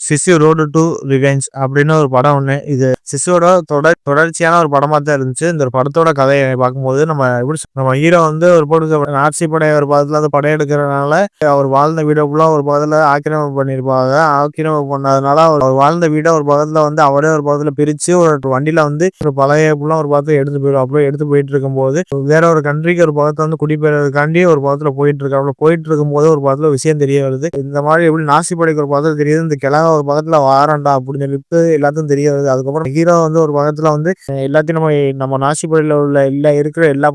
சிசு road to revenge அப்படின்னு ஒரு படம் ஒன்று இது சிசுவோட தொடர் தொடர்ச்சியான ஒரு படமாக தான் இருந்துச்சு. இந்த ஒரு படத்தோட கதையை பார்க்கும்போது நம்ம எப்படி நம்ம ஹீரோ வந்து ஒரு போட்டு நாட்சி படை ஒரு படத்தில் வந்து படையெடுக்கிறதுனால அவர் வாழ்ந்த வீடை ஃபுல்லாக ஒரு பக்கத்தில் ஆக்கிரமிப்பு பண்ணியிருப்பாங்க. ஆக்கிரமிப்பு பண்ணதுனால அவர் வாழ்ந்த வீடை ஒரு பக்கத்தில் வந்து அவரே ஒரு பக்கத்தில் பிரித்து ஒரு வண்டியில் வந்து ஒரு பழைய ஃபுல்லாக ஒரு பக்கத்தில் எடுத்து போயிடும் அப்படியே எடுத்து போயிட்டு இருக்கும்போது வேற ஒரு கண்ட்ரிக்கு ஒரு பக்கத்தில் வந்து குடிபெயர்றதுக்காண்டி ஒரு பக்கத்தில் போயிட்டு இருக்காங்க போயிட்டு இருக்கும்போது ஒரு பக்கத்தில் விஷயம் தெரிய வருது. இந்த மாதிரி எப்படி நாசி படைக்கு ஒரு பக்கத்தில் தெரியுது. இந்த கிழமை ஒரு பக்கத்துல வாரண்டா அப்படின்னு சொல்லிட்டு எல்லாத்தையும் தெரிய வருது அதுக்கப்புறம் ஹீரோ வந்து ஒரு பக்கத்துல வந்து எல்லாத்தையும் நம்ம நம்ம நாசிப்படையில உள்ள எல்லா இருக்கிற எல்லா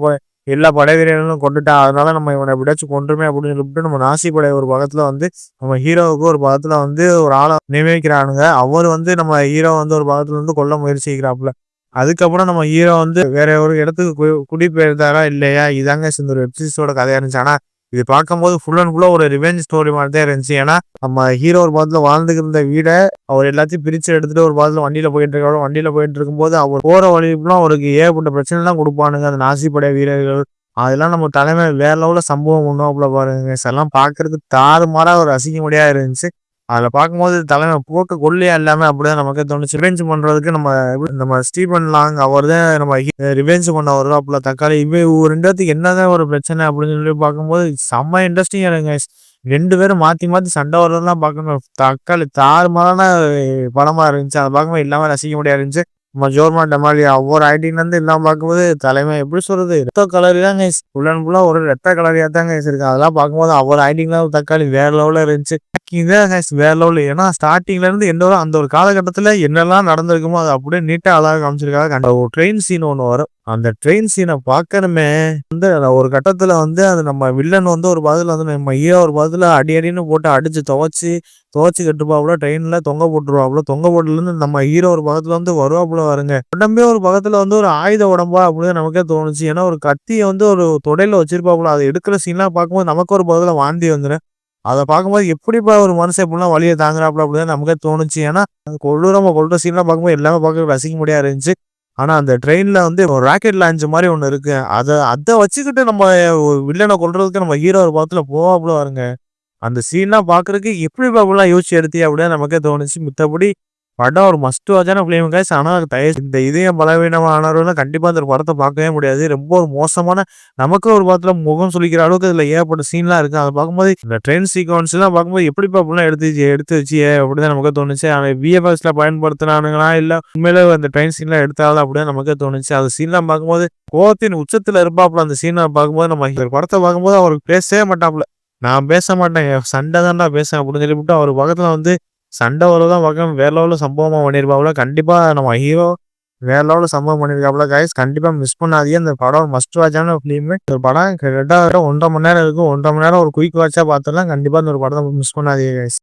எல்லா படை வீரர்களும் கொண்டுட்டா அதனால நம்ம இவனை எப்படியாச்சும் கொண்டுமே அப்படின்னு சொல்லிட்டு நம்ம நாசி படை ஒரு பக்கத்துல வந்து நம்ம ஹீரோவுக்கு ஒரு பக்கத்துல வந்து ஒரு ஆளை நியமிக்கிறானுங்க. அவர் வந்து நம்ம ஹீரோ வந்து ஒரு பக்கத்துல வந்து கொல்ல முயற்சிக்கிறாப்புல. அதுக்கப்புறம் நம்ம ஹீரோ வந்து வேற ஒரு இடத்துக்கு குடிபெயர்ந்தாரா இல்லையா? இதாங்க இந்த ஒரு வெப்சீரிஸோட கதையா இருந்துச்சு. ஆனா இது பார்க்கும்போது ஃபுல் அண்ட் ஃபுல்லாக ஒரு ரிவெஞ்ச் ஸ்டோரி மாதிரி தான் இருந்துச்சு. ஏன்னா நம்ம ஹீரோ ஒரு பாதத்தில் வாழ்ந்துக்கிருந்த வீடை அவர் எல்லாத்தையும் பிரித்து எடுத்துட்டு ஒரு பாதத்தில் வண்டியில் போயிட்டு இருக்காரு. வண்டியில் போயிட்டு இருக்கும்போது அவர் போகிற வழிப்புலாம் அவருக்கு ஏகப்பட்ட பிரச்சனைலாம் கொடுப்பானுங்க. அந்த நாசிப்படை வீரர்கள் அதெல்லாம் நம்ம தலைமை வேற லெவலில் சம்பவம் ஒன்றும் பாருங்க. எல்லாம் பார்க்கறதுக்கு தாறுமாறாக ஒரு அசிங்கமடியாக இருந்துச்சு. அதில் பார்க்கும்போது தலைமை போக்க கொள்ளையா இல்லாமல் அப்படிதான் நமக்கு தோணுச்சு. ரிவெஞ்ச் பண்ணுறதுக்கு நம்ம நம்ம ஸ்டீபன் லாங் அவர் தான் நம்ம ரிவெஞ்ச் பண்ண வரும் அப்பல தக்காளி. ஒரு ரெண்டு என்னதான் ஒரு பிரச்சனை அப்படின்னு சொல்லி பார்க்கும்போது செம்ம இன்ட்ரெஸ்டிங் இருங்க ரெண்டு பேரும் மாற்றி மாற்றி சண்டை வர்றதுலாம் பார்க்கணும். தக்காளி தாறுமாறான படமாக இருந்துச்சு. அதை பார்க்கும்போது இல்லாமல் ரசிக்க முடியாது இருந்துச்சு நம்ம ஜோர்மான் ஒவ்வொரு ஐடின்லேருந்து இல்லாமல் பார்க்கும்போது தலைமை எப்படி சொல்கிறது ரத்த கலரி தாங்க ஃபுல் ஃபுல்லாக ஒரு ரத்த கலரியாக கைஸ் இருக்கு. அதெல்லாம் பார்க்கும்போது ஒவ்வொரு ஐடிங்லாம் தக்காளி வேற லெவலில் இருந்துச்சு. இதான் வேற லெவலில் ஏன்னா ஸ்டார்டிங்ல இருந்து எந்த ஒரு அந்த ஒரு காலகட்டத்தில் என்னெல்லாம் நடந்திருக்குமோ அதை அப்படியே நீட்டாக அழகாக காமிச்சிருக்காங்க. ஒரு ட்ரெயின் சீன் ஒன்று வரும். அந்த ட்ரெயின் சீனை பார்க்கணுமே. வந்து ஒரு கட்டத்தில் வந்து அது நம்ம வில்லன் வந்து ஒரு பதில் வந்து நம்ம ஈரோ ஒரு பதில் அடி அடின்னு போட்டு அடிச்சு துவச்சி துவச்சி கட்டுப்பாப்புல ட்ரெயினில் தொங்க போட்டுருவாப்புல. தொங்க போட்டுலேருந்து நம்ம ஹீரோ ஒரு பக்கத்தில் வந்து வருவாப்புல. வருங்க உடம்பே ஒரு பக்கத்தில் வந்து ஒரு ஆயுத உடம்பா அப்படின்னு நமக்கே தோணுச்சு. ஏன்னா ஒரு கத்தியை வந்து ஒரு தொடையில வச்சிருப்பாப்புல அதை எடுக்கிற சீன்லாம் பார்க்கும்போது நமக்கு ஒரு பக்கத்துல வாந்தி வந்துடும் அதை பார்க்கும்போது எப்படிப்பா ஒரு மனுஷன் இப்படிலாம் வழியை தாங்குறாப்புல அப்படின்னு நமக்கே தோணுச்சு. ஏன்னா கொள்ளுறம கொள்ற சீன்லாம் பார்க்கும்போது எல்லாமே பார்க்க ரசிக்க முடியாது இருந்துச்சு. ஆனா அந்த ட்ரெயின்ல வந்து ஒரு ராக்கெட் லான்ச் மாதிரி ஒண்ணு இருக்கு. அதை அதை வச்சுக்கிட்டு நம்ம வில்லனை கொள்றதுக்கு நம்ம ஹீரோ ஒரு பக்கத்துல போவாப்புல வருங்க. அந்த சீன்லாம் பாக்குறதுக்கு எப்படி பாப்பெல்லாம் யோசிச்சு எடுத்தியா அப்படின்னு நமக்கே தோணுச்சு. மித்தபடி படம் ஒரு மஸ்ட் வாட்சான ஃபிலிம் கைஸ் ஆனால் தயவு இந்த இதயம் பலவீனமானவர்கள் கண்டிப்பாக அந்த படத்தை பார்க்கவே முடியாது. ரொம்ப ஒரு மோசமான நமக்கு ஒரு படத்தில் முகம் சொல்லிக்கிற அளவுக்கு இதில் ஏகப்பட்ட சீன்லாம் இருக்குது அதை பார்க்கும்போது இந்த ட்ரெயின் சீக்வன்ஸ்லாம் பார்க்கும்போது எப்படிப்பா அப்படிலாம் எடுத்து எடுத்து வச்சு அப்படிதான் நமக்கு தோணுச்சு. ஆனால் விஎஃப்எஸில் பயன்படுத்தினானுங்களா இல்லை உண்மையில அந்த ட்ரெயின் சீன்லாம் எடுத்தாலும் அப்படியே நமக்கு தோணுச்சு. அந்த சீன்லாம் பார்க்கும்போது கோவத்தின் உச்சத்தில் இருப்பாப்புல அந்த சீனை பார்க்கும்போது நம்ம படத்தை பார்க்கும்போது அவருக்கு பேசவே மாட்டாப்புல. நான் பேச மாட்டேன் சண்டை தான்டா பேசேன் அப்படின்னு சொல்லிவிட்டு அவர் பக்கத்தில் வந்து சண்டை வரதான் பார்க்க வேற லெவலில் சம்பவமாக பண்ணியிருப்பாப்புல கண்டிப்பாக நம்ம ஹீரோ வேற லெவலில் சம்பவம் பண்ணியிருக்காப்புல கைஸ் கண்டிப்பாக மிஸ் பண்ணாதீங்க. இந்த படம் மஸ்ட் வாட்சான ஃபிலிமு இந்த படம் கரெக்டாக ஒன்றரை மணி நேரம் இருக்கும். ஒன்றரை மணி நேரம் ஒரு குயிக் வாட்சாக பார்த்தோம்னா கண்டிப்பாக இந்த ஒரு படத்தை மிஸ் பண்ணாதீங்க கைஸ்